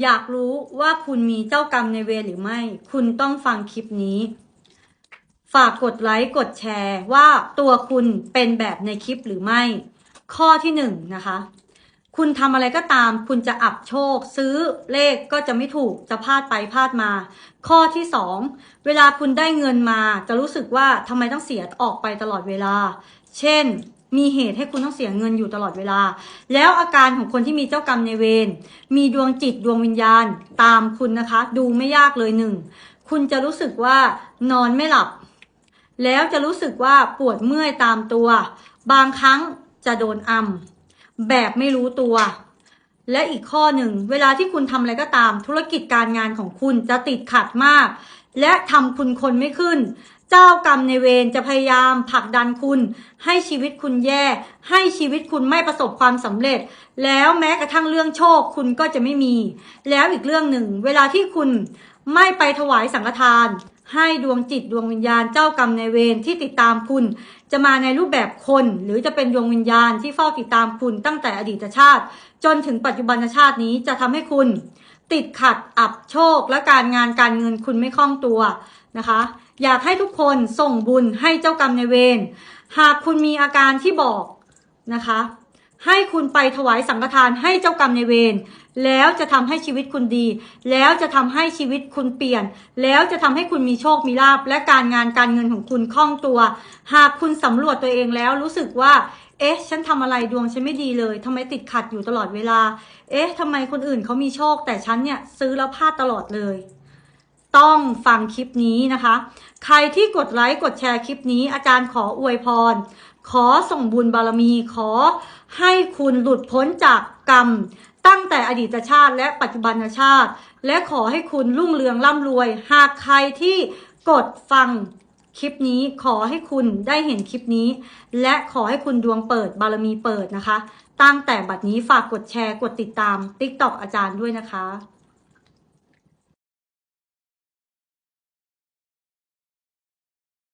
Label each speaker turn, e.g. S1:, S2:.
S1: อยากรู้ว่าคุณมีเจ้ากรรมในเวรหรือไม่ คุณต้องฟังคลิปนี้ ฝากกดไลค์กดแชร์ว่าตัวคุณเป็นแบบในคลิปหรือไม่ ข้อที่หนึ่งนะคะ คุณทำอะไรก็ตาม คุณจะอับโชค ซื้อเลขก็จะไม่ถูกจะพลาดไปพลาดมา ข้อที่สองเวลาคุณได้เงินมา จะรู้สึกว่าทำไมต้องเสียออกไปตลอดเวลา เช่น มีเหตุให้คุณต้องเสียเงินอยู่ตลอดเวลา แล้วอาการของคนที่มีเจ้ากรรมในเวร มีดวงจิตดวงวิญญาณตามคุณนะคะ ดูไม่ยากเลยหนึ่ง คุณจะรู้สึกว่านอนไม่หลับ แล้วจะรู้สึกว่าปวดเมื่อยตามตัว บางครั้งจะโดนอัมแบบไม่รู้ตัว และอีกข้อหนึ่ง เวลาที่คุณทำอะไรก็ตาม ธุรกิจการงานของคุณจะติดขัดมาก และทำคุณคนไม่ขึ้น เจ้ากรรมในายเวรจะพยายามผลักดันคุณ ให้ชีวิตคุณแย่ ให้ชีวิตคุณไม่ประสบความสำเร็จ แล้วแม้กระทั่งเรื่องโชคคุณก็จะไม่มี แล้วอีกเรื่องหนึ่ง เวลาที่คุณไม่ไปถวายสังฆทาน ให้ดวงจิตดวงวิญญาณเจ้ากรรมในายเวรที่ติดตามคุณ จะมาในรูปแบบคน หรือจะเป็นดวงวิญญาณที่เฝ้าติดตามคุณตั้งแต่อดีตชาติ จนถึงปัจจุบันชาตินี้จะทำให้คุณ ติดขัดอับโชค และการงานการเงินคุณไม่คล่องตัวนะคะ อยากให้ทุกคนส่งบุญให้เจ้ากรรมในายเวรหากคุณมีอาการที่บอกนะคะ ให้คุณไปถวายสังฆทานให้เจ้ากรรมในเวรแล้วจะทำให้ชีวิตคุณดี แล้วจะทำให้ชีวิตคุณเปลี่ยน แล้วจะทำให้คุณมีโชคมีลาภและการงานการเงินของคุณคล่องตัว หากคุณสำรวจตัวเองแล้วรู้สึกว่า เอ๊ะ ฉันทำอะไรดวงฉันไม่ดีเลยทำไมติดขัดอยู่ตลอดเวลา เอ๊ะทำไมคนอื่นเขามีโชค แต่ฉันเนี่ยซื้อแล้วพลาดตลอดเลย ต้องฟังคลิปนี้นะคะ ใครที่กดไลค์กดแชร์คลิปนี้อาจารย์ขออวยพร ขอส่งบุญบารมีขอให้คุณหลุดพ้นจากกรรม ตั้งแต่อดีตชาติและปัจจุบันชาติ และขอให้คุณรุ่งเรืองร่ำรวย หากใครที่กดฟังคลิปนี้ขอให้คุณได้เห็นคลิปนี้ และขอให้คุณดวงเปิดบารมีเปิดนะคะ ตั้งแต่บัดนี้ฝากกดแชร์กดติดตาม TikTok อาจารย์ด้วยนะคะ